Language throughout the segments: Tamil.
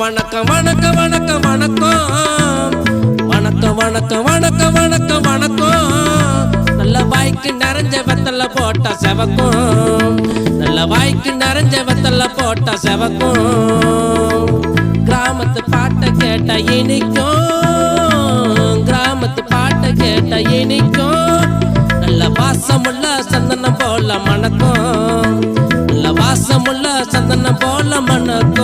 வணக்கம் வணக்கம் வணக்கம் வணக்கம். வணக்கம் வணக்கம் வணக்கம் வணக்கம் வணக்கம். நல்ல வாய்க்கு நிறைஞ்ச வெத்தல போட்ட செவக்கும். நல்ல வாய்க்கு நிறைஞ்ச வெத்தல போட்ட செவக்கும். கிராமத்து பாட்டை கேட்ட இனிக்கும். கிராமத்து பாட்டை கேட்ட இனிக்கும். நல்ல வாசமுள்ள சந்தனம் போல மணக்கும். நல்ல வாசமுள்ள சந்தனம் போல மணக்கும்.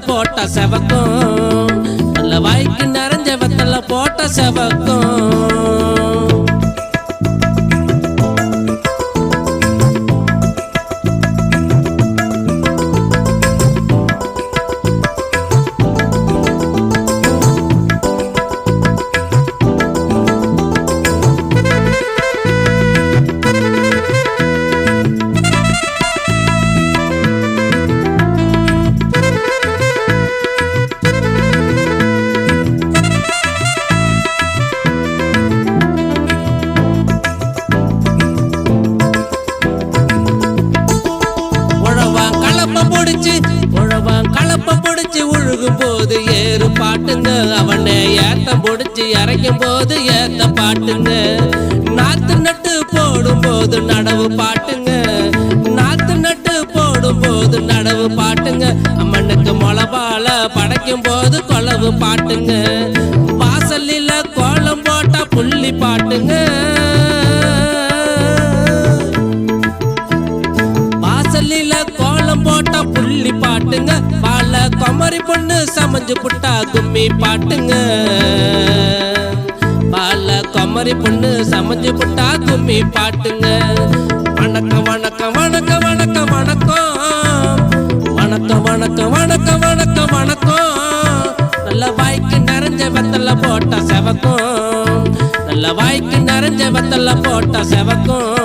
போட்ட செவக்கும். நல்ல வாய்க்கு நிறைஞ்ச வெத்தலை போட்ட செவக்கும். பாட்டுங்க. அவனை ஏத்தம் முடிச்சு இறக்கும் போது ஏத்த பாட்டுங்க. நாத்து நட்டு போடும் போது நடவு பாட்டுங்க. நாத்து நட்டு போடும் போது நடவு பாட்டுங்க. அம்மனுக்கு மொளபால படைக்கும் போது கொளவு பாட்டுங்க. வாசலில் கோலம் போட்டா புள்ளி பாட்டுங்க. வாசலில் கோலம் போட்டா புள்ளி பாட்டுங்க. பால குமரி பொண்ணு சமைஞ்சு புட்டா கும்மி பாட்டுங்க. பால குமரி பொண்ணு சமைஞ்சு புட்டா கும்மி பாட்டுங்க. வணக்கம் வணக்கம் வணக்கம் வணக்கம் வணக்கம். வணக்கம் வணக்கம் வணக்கம் வணக்கம் வணக்கம். நல்ல வாய்க்கு நிறைஞ்ச வெத்தல போட்ட செவக்கும். நல்ல வாய்க்கு நிறைஞ்ச வெத்தல போட்ட செவக்கும்.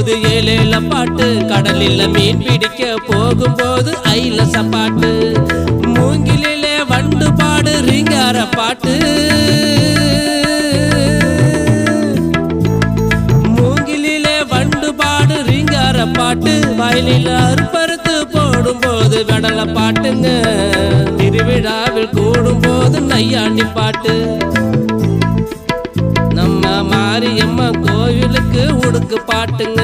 போகும்போது ஏழேல பாட்டு கடலில் மீன் பிடிக்க போகும்போது ஐல சப்பாட்டு மூங்கிலே வண்டு பாடு ரிங்கார பாட்டு. மூங்கிலே வண்டு பாடு ரிங்கார பாட்டு வயலில் அறுப்பறுத்து போடும்போது கடலை பாட்டுங்க. திருவிழாவில் கூடும்போது நையாண்டி பாட்டு. கோவிலுக்கு பாட்டுங்க.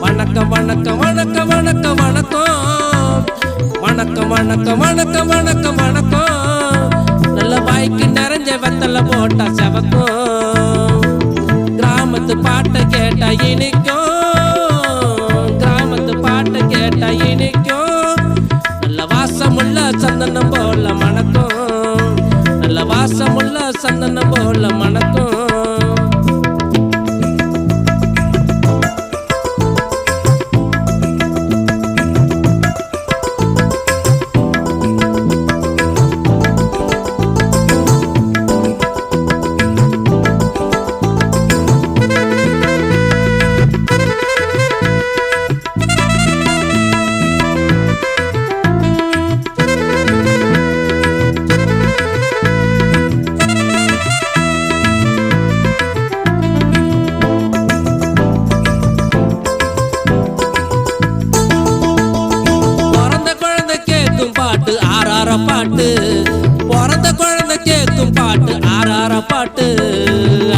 வணக்கம் வணக்கம் வணக்கம் வணக்கம் வணக்கம். வணக்கம் வணக்கம் வணக்கம் வணக்கம் வணக்கம். நல்ல வாய்க்கு நிறைஞ்ச வெத்தல போட்டா செவக்கும். கிராமத்து பாட்டை கேட்டா இனிக்கும். கிராமத்து பாட்டை கேட்டா இனிக்கும். நல்ல வாசமுள்ள சந்தனம் போல மணக்கும். நல்ல வாசமுள்ள சந்தனம் போல மணக்கும்.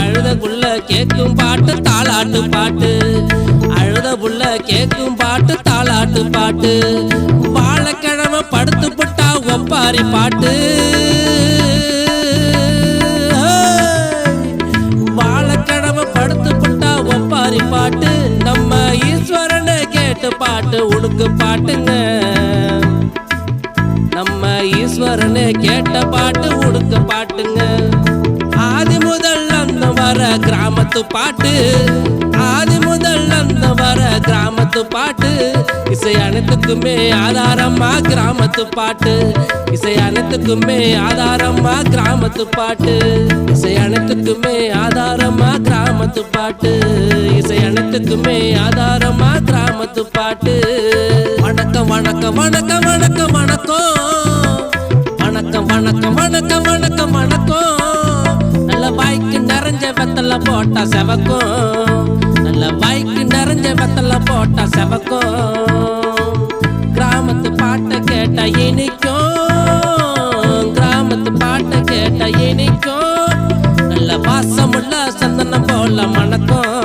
அழுத புள்ள கேட்கும் பாட்டு தாளாட்டு பாட்டு. அழுத புள்ள கேட்கும் பாட்டு தாளாட்டு பாட்டு. வாழைக்கிழமை படுத்து புட்டா ஒப்பாரி பாட்டு. வாழைக்கிழமை படுத்து புட்டா ஒப்பாரி பாட்டு. நம்ம ஈஸ்வரனை கேட்டு பாட்டு உடுக்கு பாட்டுங்க. நம்ம ஈஸ்வரனு கேட்ட பாட்டு உடுக்க பாட்டுங்க. வர கிராமத்து பாட்டு. ஆதி முதல் அந்த வர கிராமத்து பாட்டு. இசை அனைத்துக்குமே ஆதாரமா கிராமத்து பாட்டு. இசை அனைத்துக்குமே ஆதாரமா கிராமத்து பாட்டு. இசை அனைத்துக்குமே ஆதாரமா கிராமத்து பாட்டு. இசை அனைத்துக்குமே ஆதாரமா கிராமத்து பாட்டு. வணக்கம் வணக்கம் வணக்கம் வணக்கம் வணக்கம். வணக்கம் வணக்கம் வணக்கம் வணக்கம் வணக்கம். நல்ல வாய்க்கு நிற வெத்தல போட்டா செவக்கும். நல்ல வாய்க்கு நிறைஞ்ச வெத்தல போட்டா செவக்கும். கிராமத்து பாட்டை கேட்டா இனிக்கும். கிராமத்து பாட்டை கேட்டா இனிக்கும். நல்ல வாசமுள்ள சந்தனம் போல மணக்கும்.